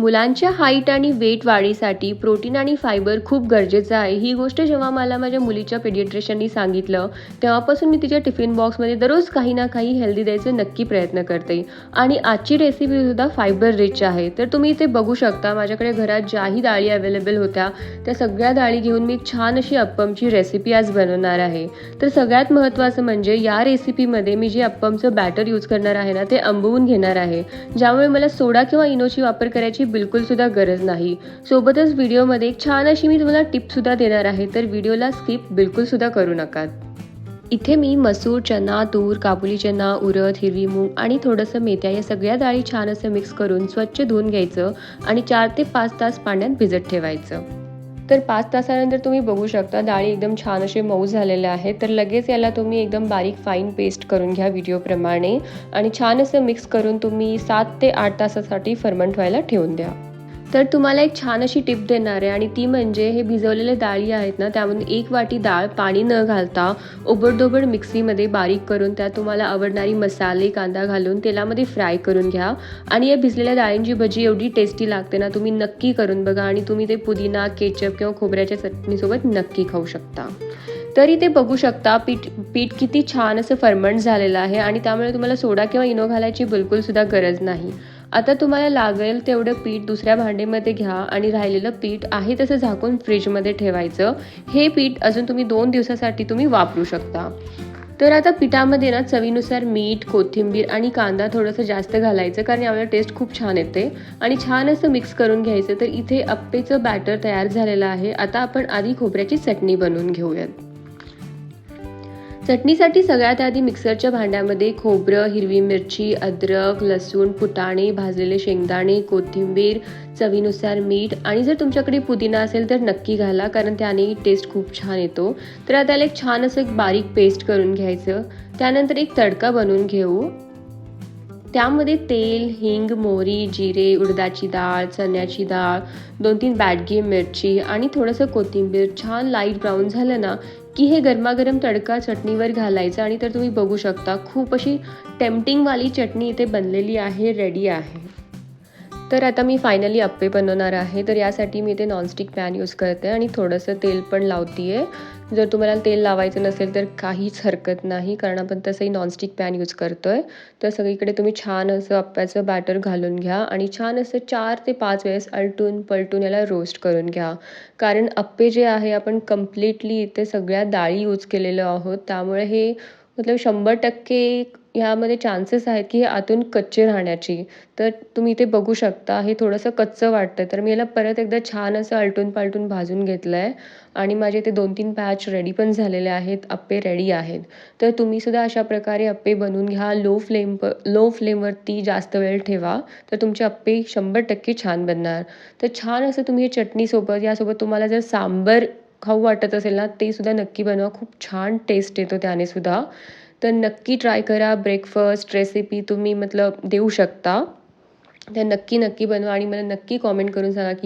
मुलांच्या हाईट आणि वेट वाढीसाठी प्रोटीन आणि फायबर खूप गरजेचं आहे. ही गोष्ट जेव्हा मला माझ्या मुलीच्या पेडिट्रिशियननी सांगितलं तेव्हापासून मी तिच्या टिफिन बॉक्समध्ये दररोज काही ना काही हेल्दी द्यायचं नक्की प्रयत्न करते. आणि आजची रेसिपीसुद्धा फायबर रिच आहे. तर तुम्ही इथे बघू शकता माझ्याकडे घरात ज्याही डाळी अवेलेबल होत्या त्या सगळ्या डाळी घेऊन मी छान अशी अप्पमची रेसिपी आज बनवणार आहे. तर सगळ्यात महत्त्वाचं म्हणजे या रेसिपीमध्ये मी जे अप्पमचं बॅटर यूज करणार आहे ना ते आंबवून घेणार आहे. ज्यामुळे मला सोडा किंवा इनोची वापर करायची बिलकुलसुद्धा गरज नाही. सोबतच व्हिडिओमध्ये एक छान अशी मी तुम्हाला टिपसुद्धा देणार आहे तर व्हिडिओला स्किप बिलकुलसुद्धा करू नका इथे मी मसूर चना तूर काबुली चना उरद हिरवी मूग आणि थोडंसं मेथ्या या सगळ्या डाळी छान असं मिक्स करून स्वच्छ धुवून घ्यायचं आणि चार ते पाच तास पाण्यात भिजत ठेवायचं. तर पाच तासानंतर तुम्ही बघू शकता डाळी एकदम छान असे मऊ झालेल्या आहेत. तर लगेच याला तुम्ही एकदम बारीक फाईन पेस्ट करून घ्या व्हिडिओप्रमाणे आणि छान असं मिक्स करून तुम्ही सात ते आठ तासासाठी फर्मंट व्हायला ठेवून द्या. तर तुम्हाला एक छान अशी टिप देणार आहे. आणि ती म्हणजे हे भिजवलेले डाळी आहेत ना त्यामधून एक वाटी डाळ पाणी न घालता ओबडधोबड मिक्सीमध्ये बारीक करून त्यात तुम्हाला आवडणारी मसाले कांदा घालून तेलामध्ये फ्राय करून घ्या. आणि या भिजलेल्या डाळींची भजी एवढी टेस्टी लागते ना तुम्ही नक्की करून बघा आणि तुम्ही ते पुदिना केचप किंवा खोबऱ्याच्या चटणीसोबत नक्की खाऊ शकता. तरी ते बघू शकता पीठ पीठ किती छान असं फर्मंट झालेलं आहे आणि त्यामुळे तुम्हाला सोडा किंवा इनो घालायची बिलकुलसुद्धा गरज नाही. आता तुम्हाला लागेल तेवढं पीठ दुसऱ्या भांडीमध्ये घ्या आणि राहिलेलं पीठ आहे तसं झाकून फ्रीजमध्ये ठेवायचं. हे पीठ अजून तुम्ही दोन दिवसासाठी तुम्ही वापरू शकता. तर आता पिठामध्ये ना चवीनुसार मीठ कोथिंबीर आणि कांदा थोडंसं जास्त घालायचं कारण यामुळे टेस्ट खूप छान येते. आणि छान असं मिक्स करून घ्यायचं तर इथे अप्पेचं बॅटर तयार झालेलं आहे. आता आपण आधी खोबऱ्याची चटणी बनवून घेऊयात. चटणीसाठी सगळ्यात आधी मिक्सरच्या भांड्यामध्ये खोबरं हिरवी मिरची अद्रक लसूण फुटाणे भाजलेले शेंगदाणे कोथिंबीर चवीनुसार मीठ आणि जर तुमच्याकडे पुदिना असेल तर नक्की घाला कारण त्याने टेस्ट खूप छान येतो. तर त्याला एक छान असं एक बारीक पेस्ट करून घ्यायचं. त्यानंतर एक तडका बनवून घेऊ. त्यामध्ये तेल हिंग मोहरी जिरे उडदाची डाळ चण्याची डाळ दोन तीन बॅडगी मिरची आणि थोडंसं कोथिंबीर. छान लाइट ब्राऊन झालं ना की हे गरमागरम तडका चटणीवर घालायचं आणि तर तुम्ही बघू शकता खूप अशी टेम्पटिंगवाली चटणी इथे बनलेली आहे रेडी आहे. तर आता मी फायनली अप्पे बनवणार आहे. तर यासाठी मी इथे नॉनस्टिक पॅन यूज करते आणि थोडंसं तेल पण लावते आहे जर तुम्हाला तेल लावायचं नसेल तर काहीच हरकत नाही कारण आपण तसंही नॉनस्टिक पॅन यूज करतो आहे तर सगळीकडे तुम्ही छान असं अप्प्याचं बॅटर घालून घ्या आणि छान असं चार ते पाच वेळेस अलटून पलटून याला रोस्ट करून घ्या. कारण अप्पे जे आहे आपण कम्प्लिटली इथे सगळ्या डाळी यूज केलेलं आहोत. त्यामुळे हे मतलब शंभर टक्के ह्यामध्ये चान्सेस आहेत की हे आतून कच्चे राहण्याची. तर तुम्ही इथे बघू शकता हे थोडंसं कच्चं वाटतं तर मी याला परत एकदा छान असं आलटून पालटून भाजून घेतलं आहे आणि माझे इथे दोन तीन पॅच रेडी पण झालेले आहेत अप्पे रेडी आहेत. तर तुम्हीसुद्धा अशा प्रकारे अप्पे बनवून घ्या. लो फ्लेम प लो फ्लेमवरती जास्त वेळ ठेवा. तर तुमचे अप्पे शंभर टक्के छान बनणार. तर छान असं तुम्ही हे चटणीसोबत यासोबत तुम्हाला जर सांबर खाऊ वाटत असेल ना ते सुद्धा नक्की बनवा. खूप छान टेस्ट येतो त्याने सुद्धा. तर नक्की ट्राय करा ब्रेकफास्ट रेसिपी तुम्ही मतलब देऊ शकता. तर नक्की नक्की बनवा आणि मला नक्की कॉमेंट करून सांगा की